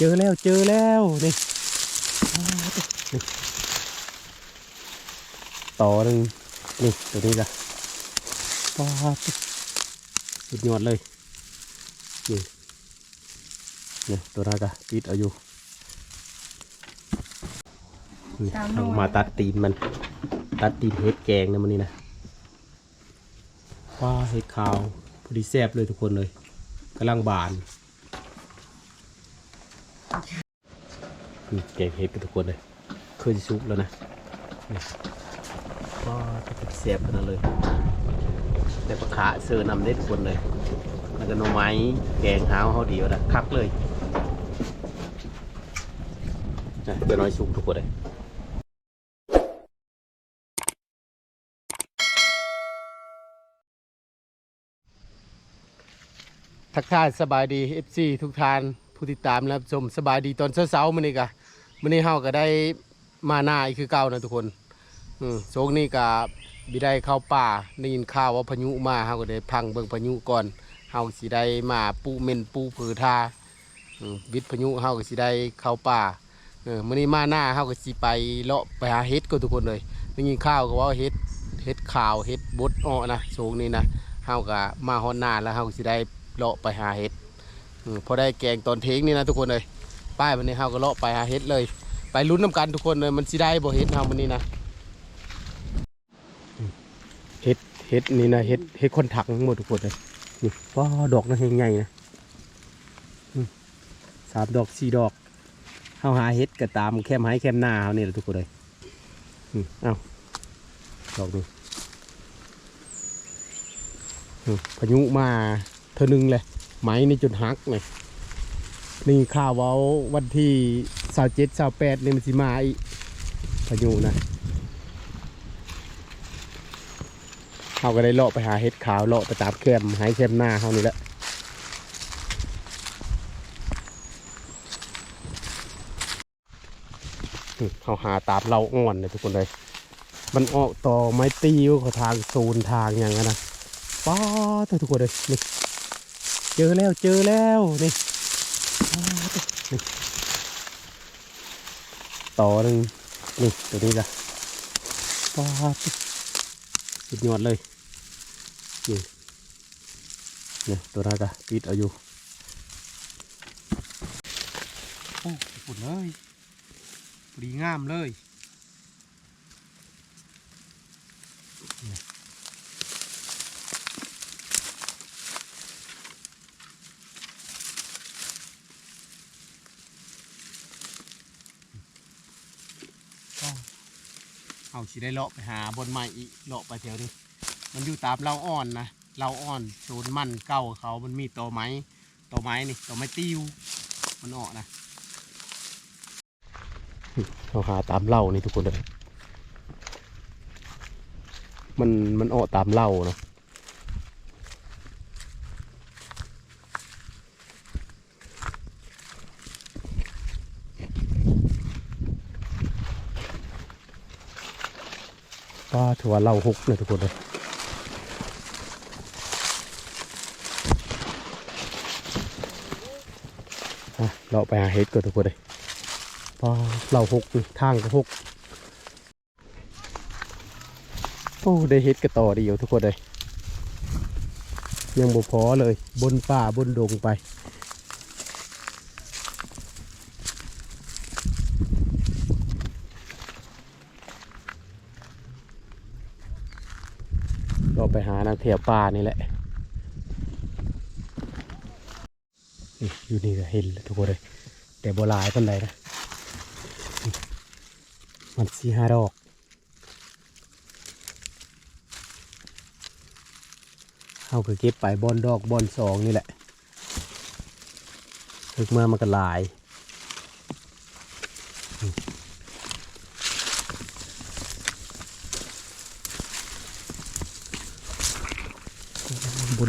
เจอแล้วเจอแล้วนี่นี่ต่อหนึ่งนี่ตัวนี้จ้ะปาดสุดยอดเลยนี่นี่ตัวนั้นจ้ะติดเอาอยู่นี่เอามาตัดตีนมัน ตัดตีนเห็ดแกงนะมันนี่นะว้าเห็ดขาวพอดีแซ่บเลยทุกคนเลยกำลังบาน นี่แกงเห็ดกันทุกคนเลยเคยซุกแล้วนะนี่ว้าจะเป็นแซ่บขนเลย แต่ปลาขาเสือนำได้ทุกคนเลยแล้วก็หน่อไม้แกงหาวเขาดียวนะคักเลยนะเดี๋ยวน้อยซุกทุกคนเลยทักทายสบายดี FC ทุกท่าน ผู้ติดตามและรับชมสบายดีตอนเช้าๆมื้อนี้กะมื้อนี้เฮาก็ได้มาหน้าอีกคือเก่านะทุกคนอืมโชคนี้ก็บิได้เข้าป่าได้ยินข่าวว่าพายุมาเฮาก็ได้พังเบิ่งพายุก่อนเฮาสิได้มาปูเม่นปูผือทาอืมวิทย์พายุเฮาก็สิได้เข้าป่าเออมื้อนี้มาหน้าเฮาก็สิไปเลาะไปหาเห็ดก็ทุกคนเลยได้ยินข่าวก็ว่าเห็ดเห็ดขาวเห็ดบดอ้อนะโชคนี้นะเฮาก็มาฮอดหน้าแล้วเฮาก็สิได้เลาะไปหาเห็ด พอได้แกงตอนเทงนี่นะทุกคนเลยป้ายวันนี้เฮาก็เลาะไปหาเห็ดเลย ไปลุ้นน้ำกันทุกคนเลยมันสิได้บ่เห็ดเฮาวันนี้นะเห็ดเห็ดนี่นะเห็ดเห็ดคนถักทั้งหมดทุกคนเลยนี่ว้าดอกนะเฮงใหญ่นะสามดอกสี่ดอกเฮาหาเห็ดก็ตามแคมไห้แคมหน้าเฮานี่แหละทุกคนเลยอืมเอ้าดอกดูอืมพายุมาเธอหนึ่งเลย ไหมนี่จนหักเลยนี่ข่าวเว่าวันที่สาวเจ็ดสาวแปดนี่มันสิมาอีกพายุนะเขาก็ได้เลาะไปหาเห็ดขาวเลาะไปตามแคมหายแคมหน้าเขานี่แหละเขาหาตามเราอ่อนเลยทุกคนเลย มันออกต่อไม้ตีวเขาทางโซนทางอย่างนั้นนะป้าทุกคนเลยนี่ เจอแล้วเจอแล้วนี่นี่ต่อหนึ่งนี่ตัวนี้จ้ะปาดสุดยอดเลยนี่นี่ตัวนั้นจ้ะติดเอาอยู่โอ้ฝุ่นเลยดีงามเลย เอาสิได้เลาะไปหาบนไม้อีกเลาะไปแถวนี้มันอยู่ตามเราอ่อนนะเราอ่อนโซนมันเก่าเขามันมีตอไม้ตอไม้นี่ตอไม้ติ้วมันออกนะเราหาตามเหล่านี่ทุกคนเลยมันมันออกตามเหล่าเนาะือว่าเล่าหกเลยทุกคนเลยเราไปหาเห็ดก่อนทุกคนเลยพอเราหกทางก็หกโอ้ได้เฮ็ดกระต่อเดียวทุกคนเลยยังบ่พอเลยบนป่าบนดงไป ก็ ไปหป่านี่แหละนี่อยู่นี่ก็เห็นทุกคนเลยแต่โบหลายปันใดนะมันสี่ห้าดอกเอาก็เก็บไปบอนดอกบอนสองนี่แหละถึกมามันก็หลาย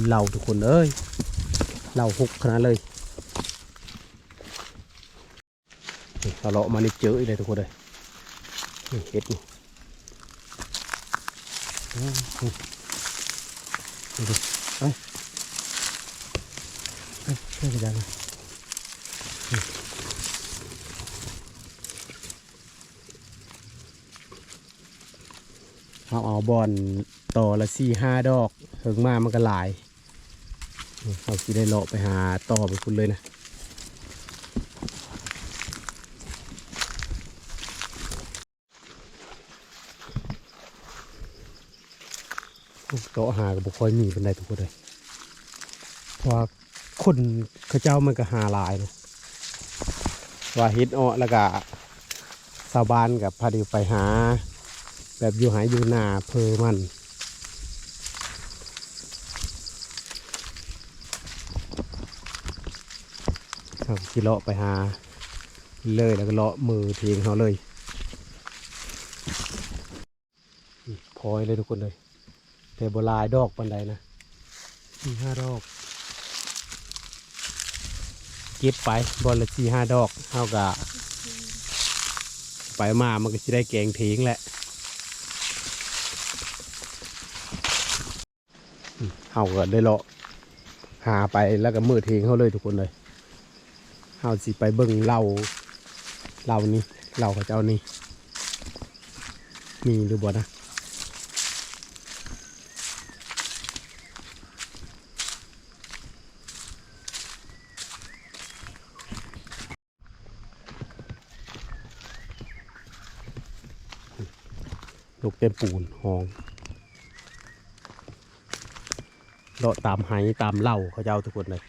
เหล่าทุกคนเอ้ยเหล่าหกขนาดเลยเรเลาะมานี่เจออีกเลยทุกคนเลยนี่เห็ดนี่ดูดิเอ้ยเอ้ยเพื่อนกันเอาเอาบอลต่อละสี่ห้าดอกถึงมามันก็หลาย เราสิได้เลาะไปหาต่อไปคุณเลยนะโต๊ะหากับบุคอยมีเป็นไดทุกคนเลยเพราะคนเขาเจ้ามันก็หาลายนะว่าฮ็ดอ้อแล้วก็ชาวบ้านกับพาดีไปหา แบบอยู่หายอยู่นาเพอมัน ครับที่เลาะไปหา เลยแล้วก็เลาะมือเทียงเขาเลยพอยเลยทุกคนเลย แต่โบหลายดอกปันใดนะสี่ห้าดอกเก็บไปบอลละสี่ห้าดอกเท่ากับไปมามันก็จะได้แกงทิ้งแหละเฮาก็ได้เลาะหาไปแล้วก็มือทิ้งเขาเลยทุกคนเลย เฮาสิไปเบิ่งเหล่าเหล่านี้เหล่าเขาเจ้านี่มีหรือบ่นะลูกเต็มปูนห้องเลาะตามไหตามเหล่าเขาเจะเอาทุกคนเลย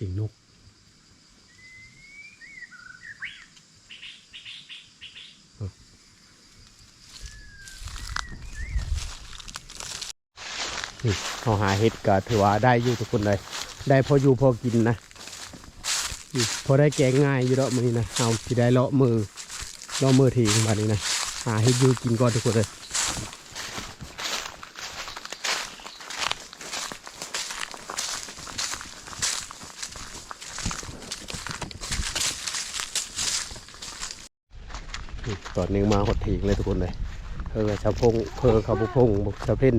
สียงนก นี่เขาหาเห็ดก็ถือว่าได้อยู่ทุกคนเลย ได้พออยู่พอกินนะพอได้แกงง่ายอยู่เลาะมือนี้นะ เอาที่ได้เลาะมือเลาะมือทีแบบนี้นะ หาเห็ดอยู่กินก่อนทุกคนเลย ตอนนี้มาหดถีงเลยทุกคนเลยเออชาวพงเพอเขาบุพงบุกชาวเพ่น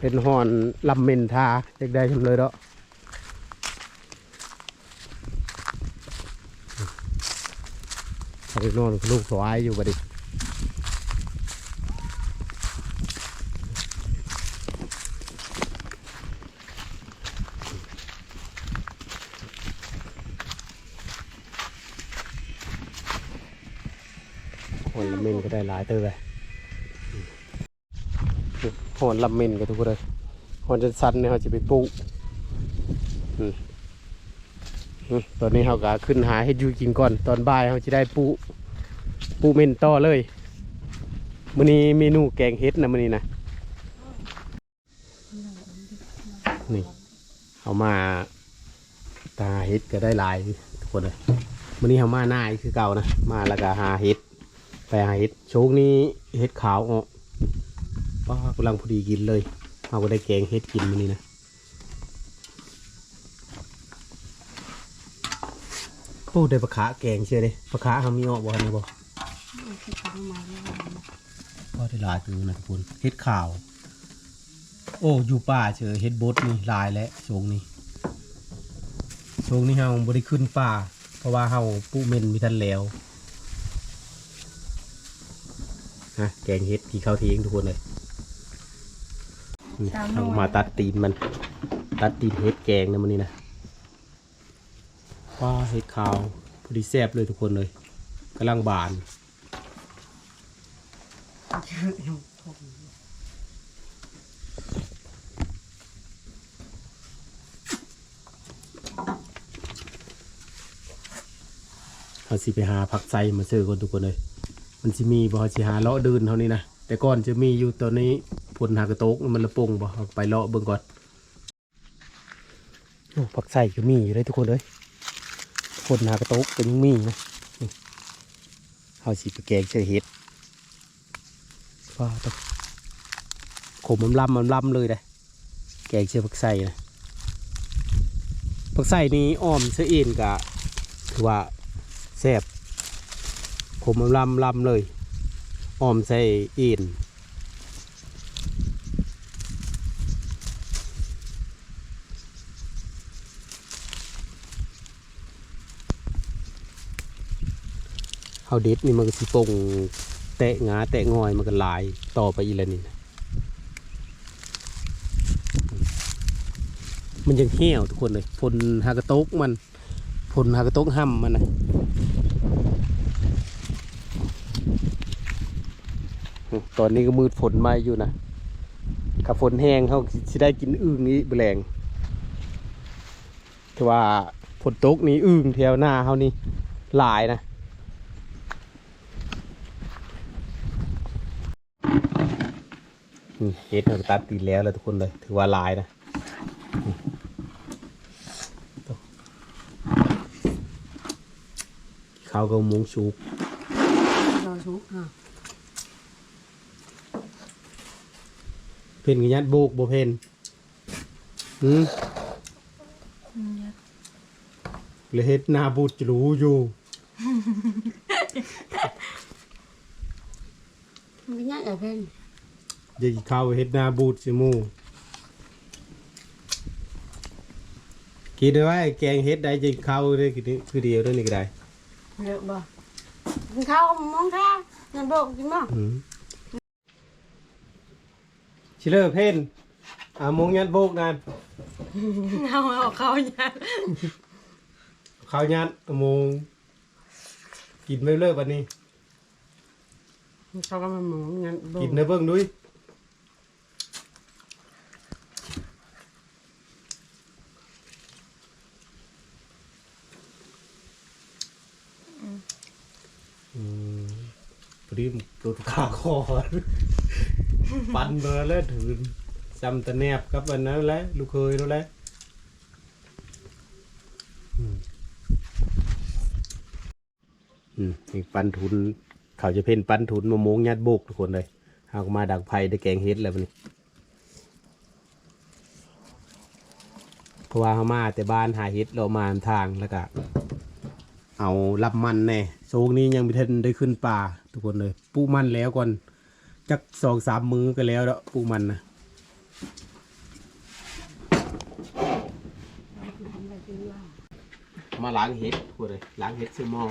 เป็นหอนลำเมนทาเด็กได้ชมเลยเนาะเขาไปนอนลูกสวายอยู่บัดนี้หอนลำเมนก็ได้หลายเตอเลย หอนลำเมนกันทุกคนเลยหอนจะสั้นเนี่ยเขาจะไปปลูกตอนนี้เขาก็ขึ้นหาเฮ็ดอยูกินก่อน ตอนบ่ายเขาจะได้ปูปูเมนต่อเลยมื้อนี้เมนูแกงเฮ็ดนะมื้อนี้นะนี่เอามาตาเฮ็ดก็ได้หลายทุกคนเลยมื้อนี้เขามาหน้าคือเก่านะมาแล้วก็หาเฮ็ดไปหาเฮ็ดโชคนี้เฮ็ดขาวออก ป้ากำลังพอดีกินเลยเราก็ได้แกงเฮ็ดกินมื้อนี้นะโอ้ได้ปลาขาแกงเชื่อเลยปลาขาเขามีออกบ่นะบ่พอได้หลายตัวนะทุกคนเฮ็ดข่าว โอ้อยู่ป่าเชื่อเฮ็ดบดนี่หลายแล้วช่วงนี้ช่วงนี้เฮาบ่ได้ขึ้นป่า เพราะว่าเฮาปูเมนมีทันแล้วฮะแกงเฮ็ดที่เข้าเทียงทุกคนเลย นี่เอามาตัดตีนมัน ตัดตีนเห็ดแกงนะมันนี่นะว้าเห็ดขาวพอดีแซ่บเลยทุกคนเลยกำลังบาน เขาสิไปหาผักไซมาซื้อคนทุกคนเลย มันสิมีบ่สิหาเลาะเดินเท่านี้นะ แต่ก่อนจะมีอยู่ตอนนี้ ผลหากระโตกมันละปงบ่ไปเลาะเบิ่งก่อนโอ้ผักใส่ก็มีอยู่เลยทุกคนเลยผลหากระโตกก็ยังมีนะเอาสิไปแกงเชอเห็ดว้าตขมมันลำมันลำเลยเลยแกงเชื่อผักใส่นะผักใส่นี้อ้อมเสื้อเอ็นกะถือว่าแซ่บผมลำลำเลยอ้อมใส่อินาเด็ดนี่มันก็สิปงแตะงาแตะงอยมันก็หลายต่อไปอีกแล้วนี่นะมันยังเหี่ยวทุกคนเลยพลฮากระโตกมันพลฮากระโตกห้ำมันนะตอนนี้ก็มืดฝนมาอยู่นะกับฝนแห้งเขาสิได้กินอึ่งนี้แบลงแต่ว่าฝนตกนี้อึ่งแถวหน้าเขานี่หลายนะ เฮ็ดเราตัดตีแล้วแล้วทุกคนเลย ถือว่าหลายนะนี่ข้าวก็มุงชุกรอชุกอะเพ่นกับยัดโบกบ่เพ่นอืมเลยเฮ็ดหน้าบูดจะรู้อยู่มันก็ยากไอ้เพ่น อย่ากินข้าวเฮ็ดหน้าบูดสิหมูคิดได้ว่าแกงเฮ็ดได้จะกินข้าวได้กินคือเดียวเท่านี้ก็ได้เยอะบ่กินข้าวมองข้าวเงินโบกกินบ่อืมชิเลอร์เพ่นอ่ามงยัดโบกนั่นเอาเอาข้าวยัดข้าวยัดอ่ามงกินไม่เลิกวันนี้เขาก็มาหมูเงินโบกกินนะเบิ่งดุยอืมพอดีมรถ ขาคอปันเบอร์แล้วถือจำตะแนบกับวันนั้นแหละลูกเคยแล้วแหละอืมอืมนี่ปันทุน เขาจะเพ่นปันทุนมะม่วงยัดโบกทุกคนเลยหามาดักไผ่ได้แกงเฮ็ดแล้วมันนี่เพราะว่าเขามาแต่บ้านหาเฮ็ดเรามาทางแล้วก็ เอารับมันแน่โซงนี้ยังไม่ทันได้ขึ้นป่าทุกคนเลยปูมันแล้วก่อนจักสองสามมือก็แล้วแล้วปูมันนะมาล้างเห็ดทุกคนเลยล้างเห็ดซื้อมอ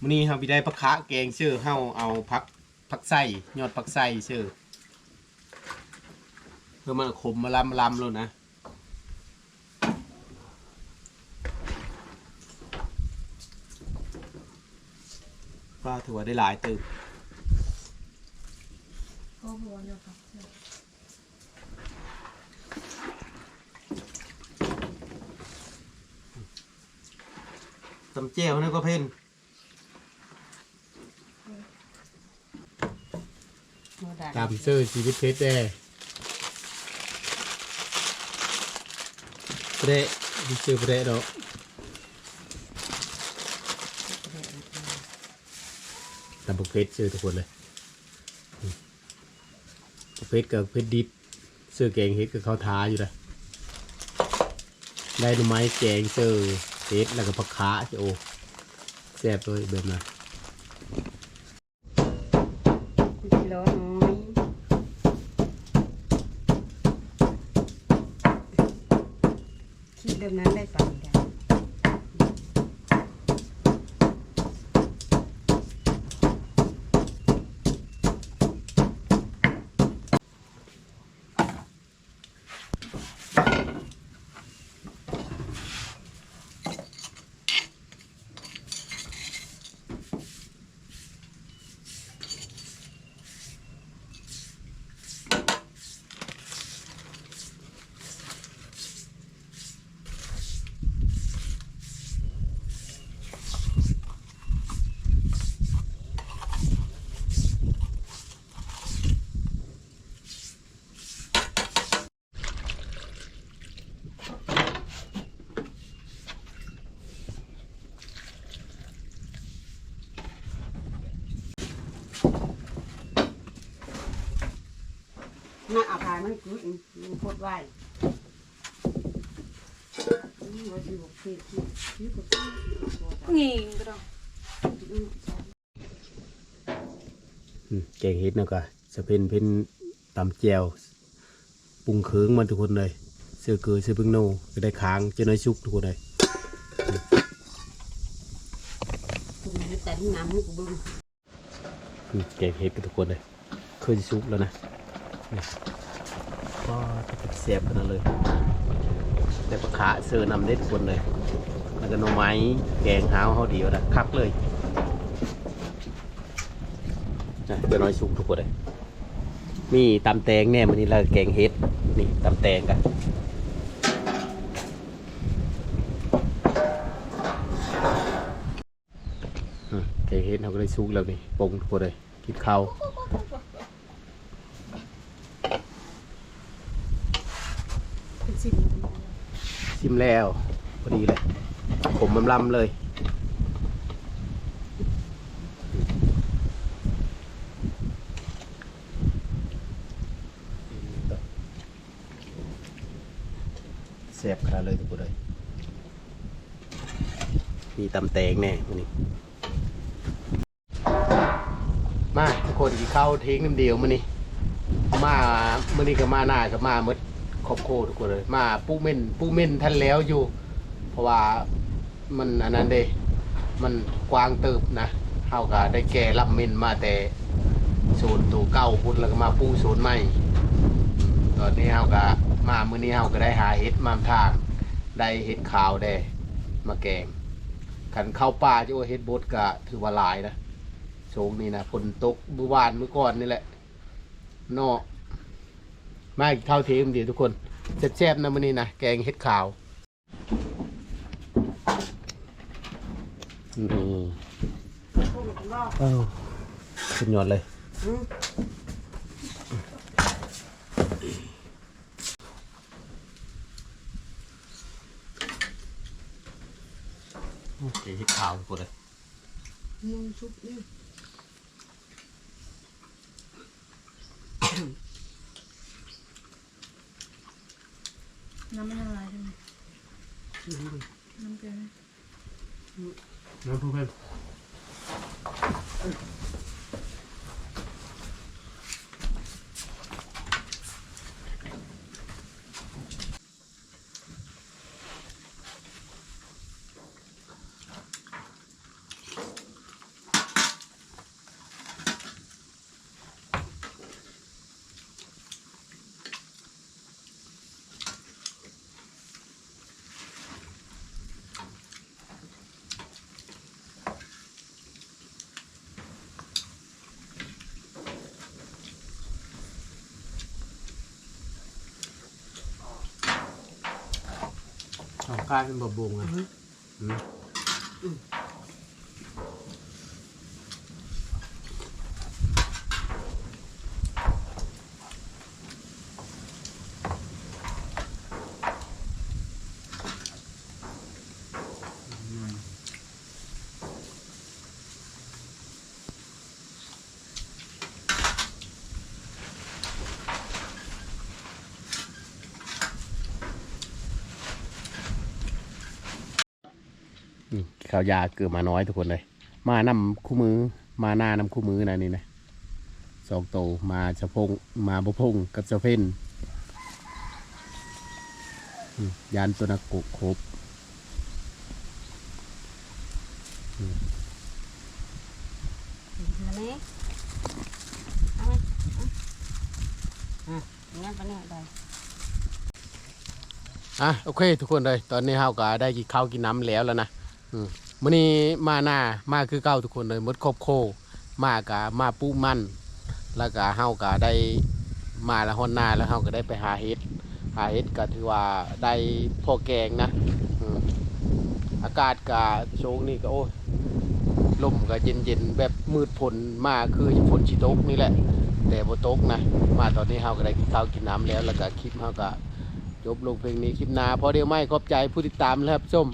มื้อนี้เฮาไปได้ผักคะแกงเชื่อเฮาเอาผักผักไส้ยอดผักไส้ชื่อ พื่อมันขมมาลำลำแล้วนะก็ถือว่าได้หลายตึกเขาบอกว่าเนี่ยครับตำเจียวนี่ก็เพ่นโมดาตามชื่อชีวิตเพชรแด้ เปรดิชื่อเปรดอกตำบุกเพชรชื่อทุกคนเลยบุกเพชรกับเพชรดิบชื่อแกงเฮ็ดกับข้าวท้าอยู่เลยได้หน่อไม้แกงเจอเฮ็ดแล้วก็ผักขาโอ้แซ่บเลยแบบนั้นกิโลน้อยคิด แบบนั้นได้ปันกั นน่าเอาพายมันกุดมันโคตรไหวนี่ว่าสิบอกเสียที่ที่ก็ต้องงิงก็ได้อืมแกงเฮ็ดเนาะก็จะเป็นเป็นตำแจวปรุงเคืองมันทุกคนเลยสื้อเกลือเสื้อพึ่งโนก็ได้ค้างเจะน้อยชุกทุกคนเลยคุณแต่น้ำมึงกูเบึงอืมแกงเห็ดกันทุกคนเลยเคยชุกแล้วนะนี่ ก็จะเสียบขนเลย แต่ปลาขาเสือนำได้ทุกคนเลยแล้วก็หน่อไม้แกงหาวเขาเดียวนะคักเลยนะเจะน้อยชุกทุกคนเลย มีตำแตงแน่มันนี้แล้วก็แกงเห็ด นี่ตำแตงกันแกงเห็ดเขาก็ได้ซุกแล้วนี่ปรุงทุกคนเลย กินข้าว เป็นสิ่ง ชิม แล้วพอดีเลยผมมันลำเลยเสียบขาเลยทุกคนเลยมีตำแตงแน่มันนี่มาทุกคนกินข้าวเทงน้ำเดียวมันนี่มามันนี่ก็มาหน้าก็มาหมด ครอบโครัวทุกคนเลย มาปูเม่นปูเม่นท่านแล้วอยู่ เพราะว่ามันอันนั้นเด้มันกว้างเติบนะเฮาก็ได้แก่รับเม่นมาแต่ศูนตัวเก้าพุ่นแล้วก็มาปูศูนใหม่ตอนนี้เฮาก็มามื้อนี้เฮาก็ได้หาเห็ดมามทางได้เห็ดขาวได้มาแกงขันเข้าป่าจะว่าเห็ดบดก็ถือว่าหลายนะโชงนี่นะฝนตกเมื่อวานเมื่อก่อนนี่แหละนอก มาอีกข้าเทียมดีทุกคนแซ่บๆนะมื้อนี้นะแกงเห็ดขาวนี่พวกมันรอเอ้าสุดยอดเลยเห็ดขาวทุกคนเลยนุ่มชุบนี่ น้ำไม่ละลายใช่ไหมน้ำเกลือไหม น้ำเพื่อนสอ ก้านเป็นบะบงอะอืมนี่ข้าวยาเกิดมาน้อยทุกคนเลย มานำคู่มือ มาหน้านำคู่มือนะนี่นะสองโตมาเฉพงมาบพงกับเจ้าเพนยานตัวนักกุครบมาเนี่ยเอาไหมอะงั้นไปเนี่ยได้อะโอเค ทุกคนเลย ตอนนี้เฮาก็ได้กินข้าวกินน้ำแล้วแล้วนะ อืม มื้อนี้มาหน้ามาคือเก้าทุกคนเลยมดครอบโค มากะมาปูมัน แล้วก็เฮาก็ได้มาแล้วฮอนหน้าแล้วเฮาก็ได้ไปหาเห็ดหาเห็ดก็ถือว่าได้พอแกงนะอากาศก็โชงนี่ก็โอ้ยลมก็เย็นๆแบบมืดฝนมาคือฝนชิตกนี่แหละ แต่บ่ตกนะ มาตอนนี้เฮาก็ได้กินข้าวกินน้ำแล้ว แล้วก็คลิปเฮาก็จบลงเพลงนี้คลิปหน้าพอเดียวไม่ขอบใจผู้ติดตามแล้วครับส้ม